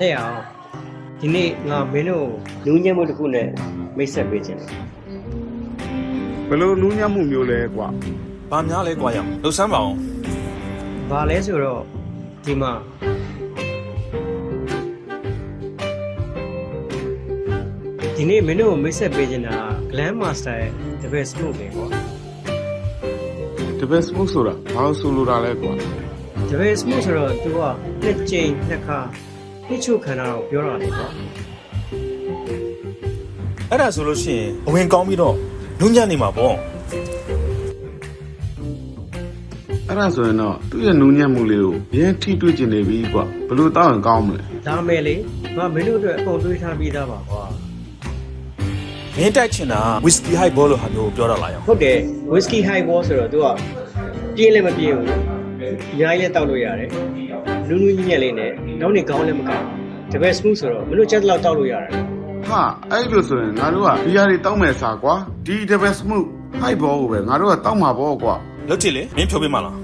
တဲ့အောင်ဒီနေ့ငါမင်းတို့လူညံ့မှုတစ်ခုနဲ့မိတ်ဆက်ပေးခြင်းတယ်ဘယ်လိုနူးညံ့မှုမျိုးလဲကွာဘာများလဲကွာရအောင်လှုပ်ဆမ်းပါအောင်။ဘာလဲဆိုတော့ဒီမှာဒီနေ့မင်းတို့ကိုမိတ်ဆက်ပေးခြင်းတာ Glam Master ရဲ့ The Best Smoke ပဲကွာတပည့်စမှုဆိုတာဘာလို့ဆိုလိုတာလဲကွာ။ The Best Smoke ဆိုတော့ तू ကနှစ်ကြိမ်နှစ်ခါ နှစ်ချုပ်ခံတာတော့ပြောတာလေကွာအဲ့ဒါဆိုလို့ရှိရင်အဝင်ကောင်းပြီးတော့နုညံ့နေမှာပေါ့အဲ့ဒါဆိုရင်တော့သူ့ရဲ့နူးညံ့မှုလေးကိုရင်းထိတွေ့ကျင်နေပြီကွာဘယ်လိုတောက်ရင်ကောင်းမလဲ။ဒါမဲ့လေငါမင်းတို့အတွက်အကုန်တွေးထားပြီးသားပါကွာမင်းတိုက်ချင်တာဝီစကီဟိုက်ဘောလို့ဟာမျိုးကိုပြောတာလားရအောင်။ဟုတ်တယ် Whiskey High Ball ဆိုတော့ तू ကပြင်းလည်းမပြင်းဘူး။ အများကြီးလည်းတောက်လို့ရတယ်။နူးနူးညံ့ညံ့လေးနဲ့နောက်နေကောင်းလည်းမကောင်းဘူး။ The Best Smoke ဆိုတော့မင်းတို့ချက်တလောက်တောက်လို့ရတယ်ဟာအဲ့လိုဆိုရင်ငါတို့ကဘီယာတွေတောက်မယ်စားကွာဒီတပည့်စမှုဟိုက်ဘောကိုပဲငါတို့ကတောက်မှာပေါ့ကွာလုတ်ချစ်လေမင်းဖြုတ်ပေးမလား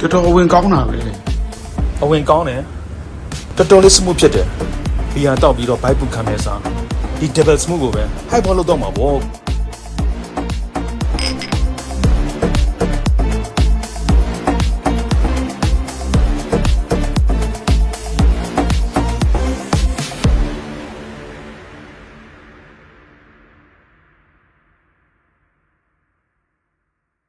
တော်တော်ဝင်ကောင်းတာပဲအဝင်ကောင်းတယ်တော်တော်လေးစမှုဖြစ်တယ်ဘီယာတောက်ပြီးတော့ဘိုက်ပူခံမဲ့စားဒီ double smooth ကိုပဲဟိုက်ဘောလို့တော့မှာပေါ့